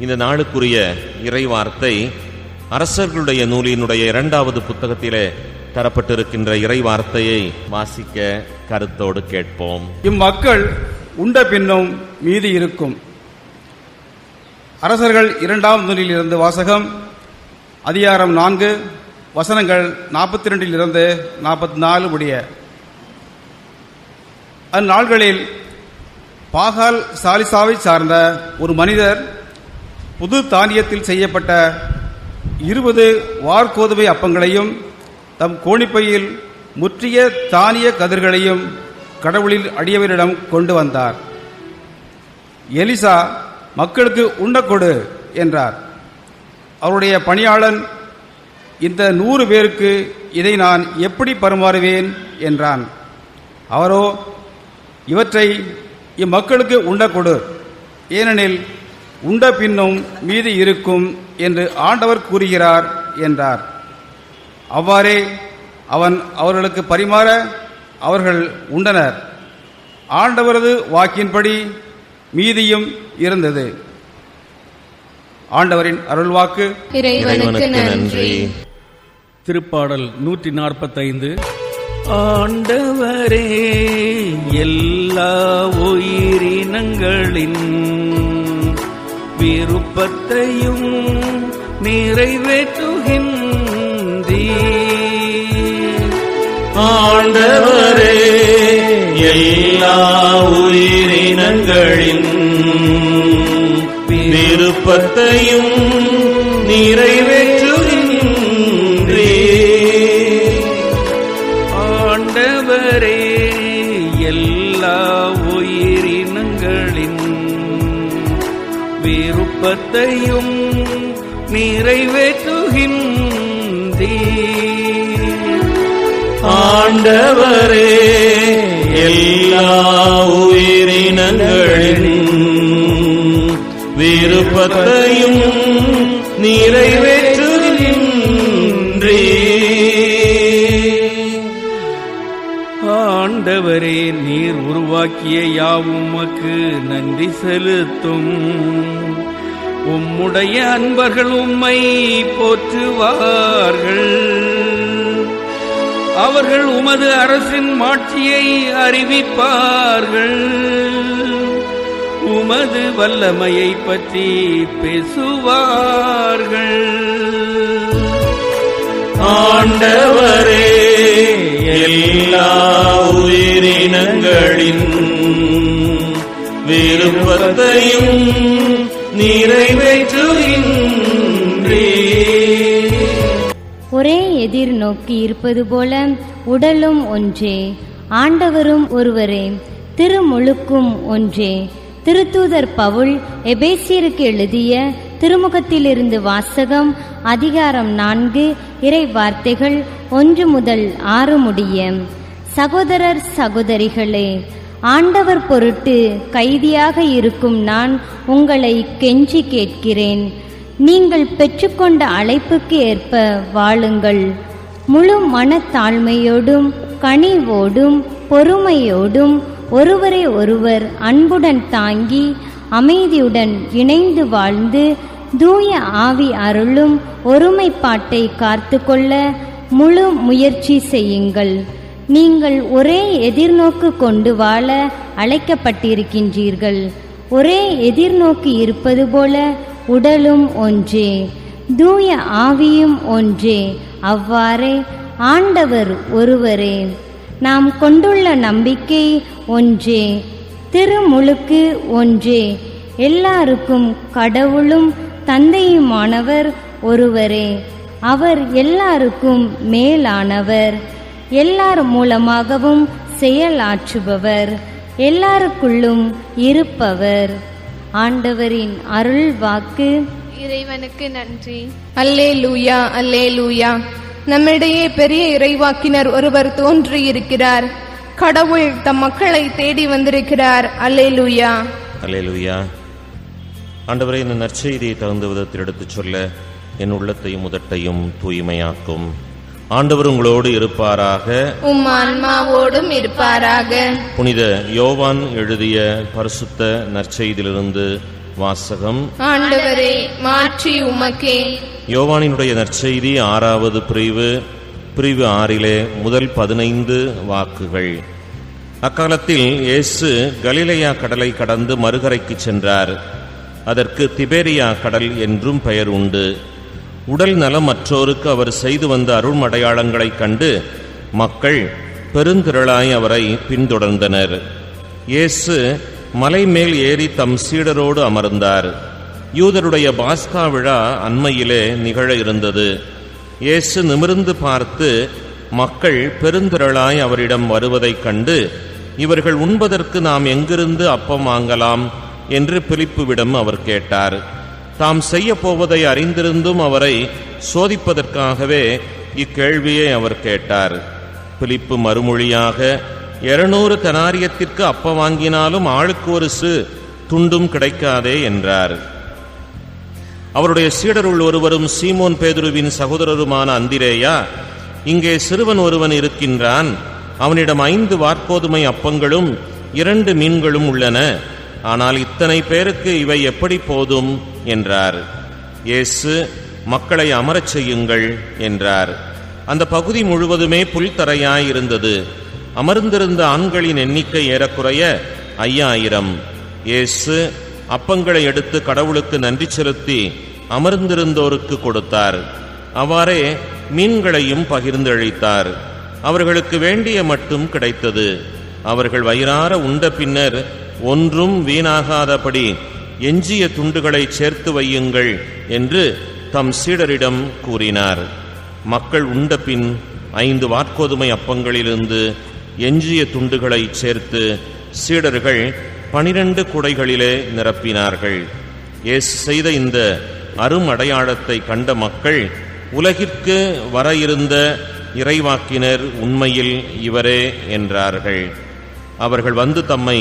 இந்த நாளுக்குரிய இறைவார்த்தை அரசர்களுடைய நூலினுடைய இரண்டாவது புத்தகத்திலே தரப்பட்டிருக்கின்ற இறைவார்த்தையை வாசிக்க கருத்தோடு கேட்போம். இம்மக்கள் உண்ட பின்னும் மீதி இருக்கும். அரசர்கள் இரண்டாம் நூலில் இருந்து வாசகம் அதிகாரம் நான்கு வசனங்கள் நாற்பத்தி ரெண்டில் இருந்து நாற்பத்தி நாலு முடிய. அந்நாள்களில் பாகால் சாலிசாவை சார்ந்த ஒரு மனிதர் புது தானியத்தில் செய்யப்பட்ட இருபது வார்கோதுவை அப்பங்களையும் தம் கோணிப்பையில் முற்றிய தானிய கதிர்களையும் கடவுளில் அடியவரிடம் கொண்டு வந்தார். எலிசா மக்களுக்கு உண்ணக்கொடு என்றார். அவருடைய பணியாளன் இந்த நூறு பேருக்கு இதை நான் எப்படி பரிமாறுவேன்? என்றான். அவரோ இவற்றை இம்மக்களுக்கு உண்ணக்கொடு ஏனெனில் உண்ட பின்னும் மீதி இருக்கும் என்று ஆண்டவர் கூறுகிறார் என்றார். அவ்வாறே அவன் அவர்களுக்கு பரிமாற அவர்கள் உண்டனர். ஆண்டவரது வாக்கின்படி மீதியும் இருந்தது. ஆண்டவரின் அருள்வாக்கு. இறைவனுக்கு நன்றி. திருப்பாடல் நூற்றி நாற்பத்தைந்து ஆண்டவரே எல்லா உயிரினங்களின் விருப்பத்தையும் நிறைவேற்றுகின்றீர். ஆண்டவரே எல்லா உயிரினங்களின் விருப்பத்தையும் நிறைவேற்றுகின்றே ஆண்டவரே விருப்பத்தையும் நிறைவேற்றுகின்றீர். ஆண்டவரே எல்லா உயிரினங்களின் விருப்பத்தையும் நிறைவேற்றுகின்றே ஆண்டவரே நீர் உருவாக்கிய யாவும் நன்றி செலுத்தும். உம்முடைய அன்பர்கள் உம்மை போற்றுவார்கள். அவர்கள் உமது அரசின் மாட்சியை அறிவிப்பார்கள். உமது வல்லமையை பற்றி பேசுவார்கள். ஆண்டவரே எல்லா உயிரினங்களின் விருப்பத்தையும் நிறைவேற்றுகின்றே ஒரே எதிர்நோக்கி இருப்பது போல உடலும் ஒன்றே. ஆண்டவரும் ஒருவரே திருமுழுக்கும் ஒன்றே. திருத்தூதர் பவுல் எபேசியருக்கு எழுதிய திருமுகத்திலிருந்து வாசகம் அதிகாரம் நான்கு இறை வார்த்தைகள் ஒன்று முதல் ஆறு முடிய. சகோதரர் சகோதரிகளே ஆண்டவர் பொருட்டு கைதியாக இருக்கும் நான் உங்களை கெஞ்சி கேட்கிறேன். நீங்கள் பெற்றுக்கொண்ட அழைப்புக்கு ஏற்ப வாழுங்கள். முழு மனத்தாழ்மையோடும் கனிவோடும் பொறுமையோடும் ஒருவரை ஒருவர் அன்புடன் தாங்கி அமைதியுடன் இணைந்து வாழ்ந்து தூய ஆவி அருளும் ஒருமைப்பாட்டை காத்துக்கொள்ள முழு முயற்சி செய்யுங்கள். நீங்கள் ஒரே எதிர்நோக்கு கொண்டு வாழ அழைக்கப்பட்டிருக்கின்றீர்கள். ஒரே எதிர்நோக்கு இருப்பது போல உடலும் ஒன்றே தூய ஆவியும் ஒன்றே. அவ்வாறே ஆண்டவர் ஒருவரே. நாம் கொண்டுள்ள நம்பிக்கை ஒன்றே திருமுழுக்கு ஒன்றே. எல்லாருக்கும் கடவுளும் தந்தையுமானவர் ஒருவரே. அவர் எல்லாருக்கும் மேலானவர். எல்லார் மூலமாகவும் செயலாற்றுபவர். எல்லாருக்குள்ளும் இருப்பவர். ஆண்டவரின் அருள் வாக்கு இறைவனுக்கு நன்றி. அல்லே லூயா அல்லே லூயா நம்மிடையே பெரிய இறைவாக்கினர் ஒருவர் தோன்றியிருக்கிறார். கடவுள் தம் மக்களை தேடி வந்திருக்கிறார். அல்லே லூயா அல்லேலூயா. ஆண்டவரே இந்த நற்செய்தியை தகுந்த விதத்தில் எடுத்துச் சொல்ல என் உள்ளத்தையும் உதட்டையும் தூய்மையாக்கும். ஆண்டவர் உங்களோடு இருப்பாராக. உம் ஆன்மாவோடும் இருப்பாராக. புனித யோவான் எழுதிய பரிசுத்த நற்செய்தியிலிருந்து வாசகம். ஆண்டவரே மாற்றி உமக்கே. யோவானினுடைய நற்செய்தி ஆறாவது பிரிவு பிரிவு ஆறிலே முதல் பதினைந்து வாக்குகள். அக்காலத்தில் இயேசு கலிலேயா கடலை கடந்து மறுகரைக்கு சென்றார். அதற்கு திபேரியா கடல் என்றும் பெயர் உண்டு. உடல் நலம் மற்றோருக்கு அவர் செய்து வந்த அருள்மடையாளங்களைக் கண்டு மக்கள் பெருந்திரளாய் அவரை பின்தொடர்ந்தனர். இயேசு மலை மேல் ஏறி தம் சீடரோடு அமர்ந்தார். யூதருடைய பாஸ்கா விழா அண்மையிலே நிகழ இருந்தது. இயேசு நிமிர்ந்து பார்த்து மக்கள் பெருந்திரளாய் அவரிடம் வருவதைக் கண்டு இவர்கள் உண்பதற்கு நாம் எங்கிருந்து அப்பம் வாங்கலாம்? என்று பிலிப்புவிடம் அவர் கேட்டார். தாம் செய்ய போவதை அறிந்திருந்தும் அவரை சோதிப்பதற்காகவே இக்கேள்வியை அவர் கேட்டார். பிலிப்பு மறுமொழியாக இருநூறு தனாரியத்திற்கு அப்ப வாங்கினாலும் ஆளுக்கு ஒரு சு துண்டும் கிடைக்காதே என்றார். அவருடைய சீடருள் ஒருவரும் சீமோன் பேதுருவின் சகோதரருமான அந்திரேயா இங்கே சிறுவன் ஒருவன் இருக்கின்றான். அவனிடம் ஐந்து வார்க்கோதுமை அப்பங்களும் இரண்டு மீன்களும் உள்ளன. ஆனால் இத்தனை பேருக்கு இவை எப்படி போதும்? என்றார். இயேசு மக்களை அமரச் செய்யுங்கள் என்றார். அந்த பகுதி முழுவதுமே புல்தரையாய் இருந்தது. அமர்ந்திருந்த ஆண்களின் எண்ணிக்கை ஏறக்குறைய ஐயாயிரம். இயேசு அப்பங்களை எடுத்து கடவுளுக்கு நன்றி செலுத்தி அமர்ந்திருந்தோருக்கு கொடுத்தார். அவ்வாறே மீன்களையும் பகிர்ந்தளித்தார். அவர்களுக்கு வேண்டிய மட்டும் கிடைத்தது. அவர்கள் வயிறார உண்ட பின்னர் ஒன்றும் வீணாகாதபடி எஞ்சிய துண்டுகளை சேர்த்து வையுங்கள் என்று தம் சீடரிடம் கூறினார். மக்கள் உண்ட பின் ஐந்து வார்க்கோதுமை அப்பங்களிலிருந்து எஞ்சிய துண்டுகளை சேர்த்து சீடர்கள் பனிரெண்டு குடைகளிலே நிரப்பினார்கள். இயேசு செய்த இந்த அரும் அடையாளத்தை கண்ட மக்கள் உலகிற்கு வர இருந்த இறைவாக்கினர் உண்மையில் இவரே என்றார்கள். அவர்கள் வந்து தம்மை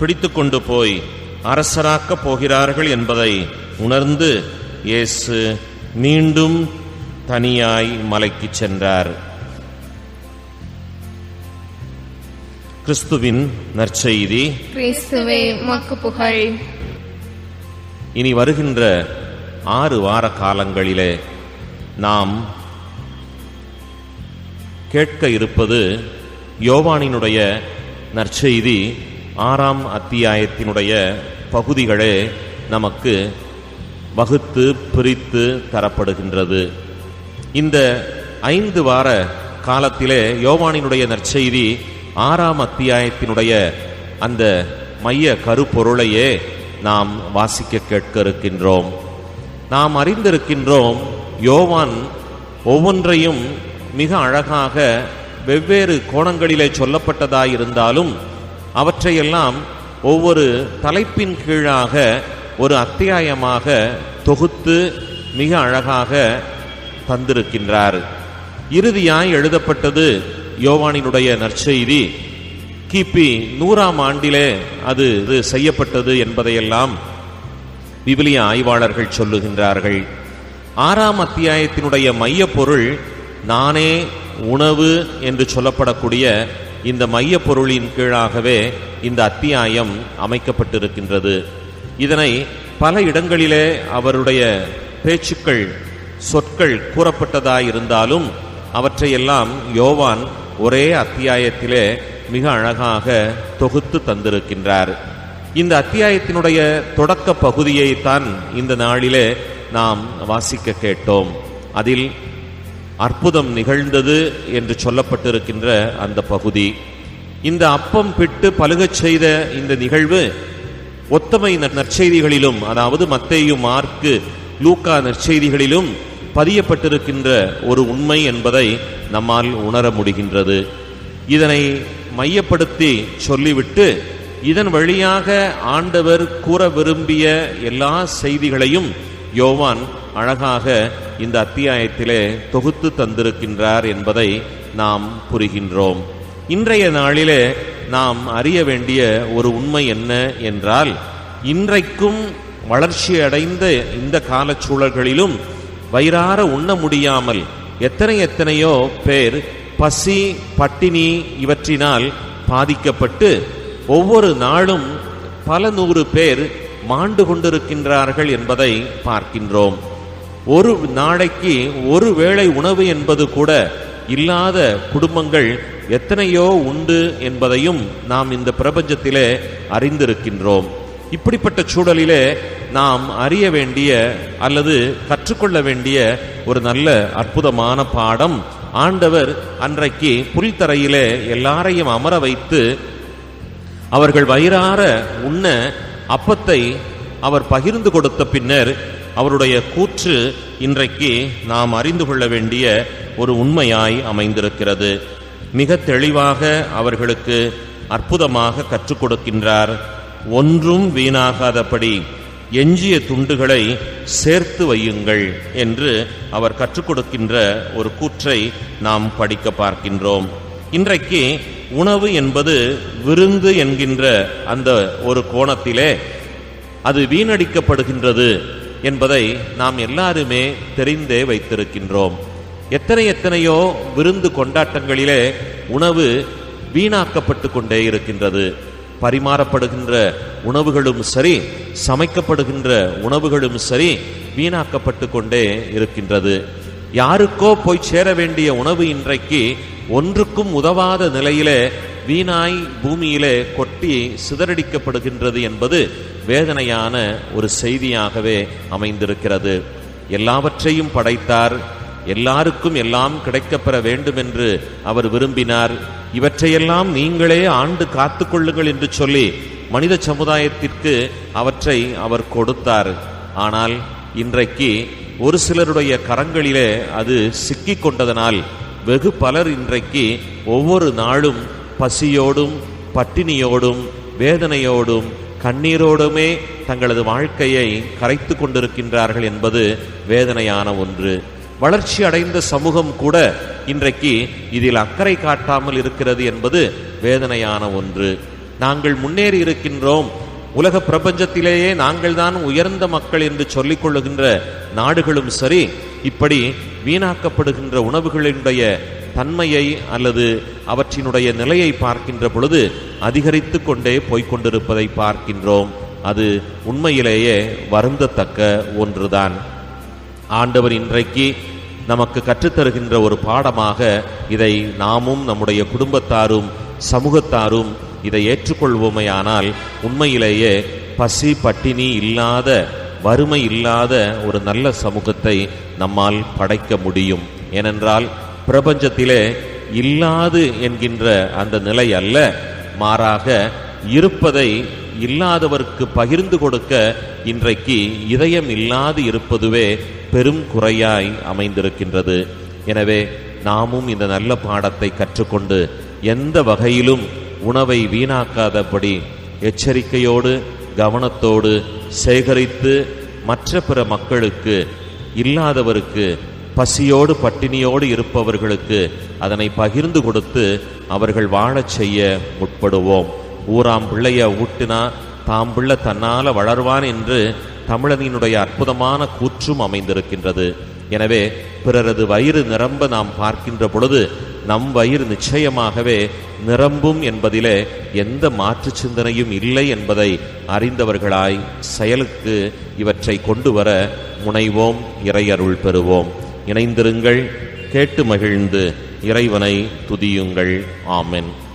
பிடித்துக்கொண்டு போய் அரசராக்கப் போகிறார்கள் என்பதை உணர்ந்து இயேசு மீண்டும் தனியாய் மலைக்குச் சென்றார். கிறிஸ்துவின் நற்செய்தி. கிறிஸ்துவே மக்கு புகழ். இனி வருகின்ற ஆறு வார காலங்களிலே நாம் கேட்க இருப்பது யோவானினுடைய நற்செய்தி. ஆறாம் அத்தியாயத்தினுடைய பகுதிகளே நமக்கு வகுத்து பிரித்து தரப்படுகின்றது. இந்த ஐந்து வார காலத்திலே யோவானினுடைய நற்செய்தி ஆறாம் அத்தியாயத்தினுடைய அந்த மைய கருப்பொருளையே நாம் வாசிக்க கேட்க இருக்கின்றோம் நாம் அறிந்திருக்கின்றோம் யோவான் ஒவ்வொன்றையும் மிக அழகாக வெவ்வேறு கோணங்களிலே சொல்லப்பட்டதாயிருந்தாலும் அவற்றையெல்லாம் ஒவ்வொரு தலைப்பின் கீழாக ஒரு அத்தியாயமாக தொகுத்து மிக அழகாக தந்திருக்கின்றார். இறுதியாய் எழுதப்பட்டது யோவானினுடைய நற்செய்தி. கிபி நூறாம் ஆண்டிலே அது இது செய்யப்பட்டது என்பதையெல்லாம் விவிலிய ஆய்வாளர்கள் சொல்லுகின்றார்கள். ஆறாம் அத்தியாயத்தினுடைய மைய பொருள் நானே உணவு என்று சொல்லப்படக்கூடிய இந்த மைய பொருளின் கீழாகவே இந்த அத்தியாயம் அமைக்கப்பட்டிருக்கின்றது. இதனை பல இடங்களிலே அவருடைய பேச்சுக்கள் சொற்கள் கூறப்பட்டதாயிருந்தாலும் அவற்றையெல்லாம் யோவான் ஒரே அத்தியாயத்திலே மிக அழகாக தொகுத்து தந்திருக்கின்றார். இந்த அத்தியாயத்தினுடைய தொடக்க பகுதியைத்தான் இந்த நாளிலே நாம் வாசிக்க கேட்டோம். அதில் அற்புதம் நிகழ்ந்தது என்று சொல்லப்பட்டிருக்கின்ற அந்த பகுதி. இந்த அப்பம் பிட்டு பழுகச் செய்த இந்த நிகழ்வு ஒத்தமை நற்செய்திகளிலும் அதாவது மத்தேயு மார்க்கு லூக்கா நற்செய்திகளிலும் பதியப்பட்டிருக்கின்ற ஒரு உண்மை என்பதை நம்மால் உணர முடிகின்றது. இதனை மையப்படுத்தி சொல்லிவிட்டு இதன் வழியாக ஆண்டவர் கூற விரும்பிய எல்லா செய்திகளையும் யோவான் அழகாக இந்த அத்தியாயத்திலே தொகுத்து தந்திருக்கின்றார் என்பதை நாம் புரிகின்றோம். இன்றைய நாளிலே நாம் அறிய வேண்டிய ஒரு உண்மை என்ன என்றால் இன்றைக்கும் வளர்ச்சி அடைந்த இந்த காலச்சூழல்களிலும் வயிறார உண்ண முடியாமல் எத்தனை எத்தனையோ பேர் பசி பட்டினி இவற்றினால் பாதிக்கப்பட்டு ஒவ்வொரு நாளும் பல நூறு பேர் மாண்டு கொண்டிருக்கின்றார்கள் என்பதை பார்க்கின்றோம். ஒரு நாளைக்கு ஒரு வேளை உணவு என்பது கூட இல்லாத குடும்பங்கள் எத்தனையோ உண்டு என்பதையும் நாம் இந்த பிரபஞ்சத்திலே அறிந்திருக்கின்றோம். இப்படிப்பட்ட சூழலிலே நாம் அறிய வேண்டிய அல்லது கற்றுக்கொள்ள வேண்டிய ஒரு நல்ல அற்புதமான பாடம் ஆண்டவர் அன்றைக்கு புல்தரையிலே எல்லாரையும் அமர வைத்து அவர்கள் வயிறார உண்ண அப்பத்தை அவர் பகிர்ந்து கொடுத்த பின்னர் அவருடைய கூற்று இன்றைக்கு நாம் அறிந்து கொள்ள வேண்டிய ஒரு உண்மையாய் அமைந்திருக்கிறது. மிக தெளிவாக அவர்களுக்கு அற்புதமாக கற்றுக் கொடுக்கின்றார். ஒன்றும் வீணாகாதபடி எஞ்சிய துண்டுகளை சேர்த்து வையுங்கள் என்று அவர் கற்றுக் கொடுக்கின்ற ஒரு கூற்றை நாம் படிக்க பார்க்கின்றோம். இன்றைக்கு உணவு என்பது விருந்து என்கின்ற அந்த ஒரு கோணத்திலே அது வீணடிக்கப்படுகின்றது. என்பதை நாம் எல்லாருமே தெரிந்தே வைத்திருக்கின்றோம். எத்தனை எத்தனையோ விருந்து கொண்டாட்டங்களிலே உணவு வீணாக்கப்பட்டு கொண்டே இருக்கின்றது. பரிமாறப்படுகின்ற உணவுகளும் சரி சமைக்கப்படுகின்ற உணவுகளும் சரி வீணாக்கப்பட்டு கொண்டே இருக்கின்றது. யாருக்கோ போய் சேர வேண்டிய உணவு இன்றைக்கு ஒன்றுக்கும் உதவாத நிலையிலே வீணாய் பூமியிலே கொட்டி சிதறடிக்கப்படுகின்றது என்பது வேதனையான ஒரு செய்தியாகவே அமைந்திருக்கிறது. எல்லாவற்றையும் படைத்தார். எல்லாருக்கும் எல்லாம் கிடைக்கப்பெற வேண்டும் என்று அவர் விரும்பினார். இவற்றையெல்லாம் நீங்களே ஆண்டு காத்துக்கொள்ளுங்கள் என்று சொல்லி மனித சமுதாயத்திற்கு அவற்றை அவர் கொடுத்தார். ஆனால் இன்றைக்கு ஒரு சிலருடைய கரங்களிலே அது சிக்கிக் கொண்டதனால் வெகு பலர் இன்றைக்கு ஒவ்வொரு நாளும் பசியோடும் பட்டினியோடும் வேதனையோடும் கண்ணீரோடுமே தங்களது வாழ்க்கையை கரைத்து கொண்டிருக்கின்றார்கள் என்பது வேதனையான ஒன்று. வளர்ச்சி அடைந்த சமூகம் கூட இன்றைக்கு இதில் அக்கறை காட்டாமல் இருக்கிறது என்பது வேதனையான ஒன்று. நாங்கள் முன்னேறி இருக்கின்றோம். உலக பிரபஞ்சத்திலேயே நாங்கள் தான் உயர்ந்த மக்கள் என்று சொல்லிக் கொள்ளுகின்ற நாடுகளும் சரி இப்படி வீணாக்கப்படுகின்ற உணவுகளினுடைய தன்மையை அல்லது அவற்றினுடைய நிலையை பார்க்கின்ற பொழுது அதிகரித்து கொண்டே போய்கொண்டிருப்பதை பார்க்கின்றோம். அது உண்மையிலேயே வருந்தத்தக்க ஒன்றுதான். ஆண்டவர் இன்றைக்கு நமக்கு கற்றுத்தருகின்ற ஒரு பாடமாக இதை நாமும் நம்முடைய குடும்பத்தாரும் சமூகத்தாரும் இதை ஏற்றுக்கொள்வோமையானால் உண்மையிலேயே பசி பட்டினி இல்லாத வறுமை இல்லாத ஒரு நல்ல சமூகத்தை நம்மால் படைக்க முடியும். ஏனென்றால் பிரபஞ்சத்திலே இல்லாது என்கின்ற அந்த நிலை அல்ல. மாறாக இருப்பதை இல்லாதவருக்கு பகிர்ந்து கொடுக்க இன்றைக்கு இதயம் இல்லாது இருப்பதுவே பெரும் குறையாய் அமைந்திருக்கின்றது. எனவே நாமும் இந்த நல்ல பாடத்தை கற்றுக்கொண்டு எந்த வகையிலும் உணவை வீணாக்காதபடி எச்சரிக்கையோடு கவனத்தோடு சேகரித்து மற்ற பிற மக்களுக்கு இல்லாதவருக்கு பசியோடு பட்டினியோடு இருப்பவர்களுக்கு அதனை பகிர்ந்து கொடுத்து அவர்கள் வாழச் செய்ய முற்படுவோம். ஊராம் பிள்ளைய ஊட்டினா தாம் பிள்ளை தன்னால வளர்வான் என்று தமிழனினுடைய அற்புதமான கூற்றும் அமைந்திருக்கின்றது. எனவே பிறரது வயிறு நிரம்ப நாம் பார்க்கின்ற பொழுது நம் வயிறு நிச்சயமாகவே நிரம்பும் என்பதிலே எந்த மாற்று சிந்தனையும் இல்லை என்பதை அறிந்தவர்களாய் செயலுக்கு இவற்றை கொண்டு வர முனைவோம் இறையருள் பெறுவோம். இணைந்திருங்கள் கேட்டு மகிழ்ந்து இறைவனை துதியுங்கள். ஆமென்.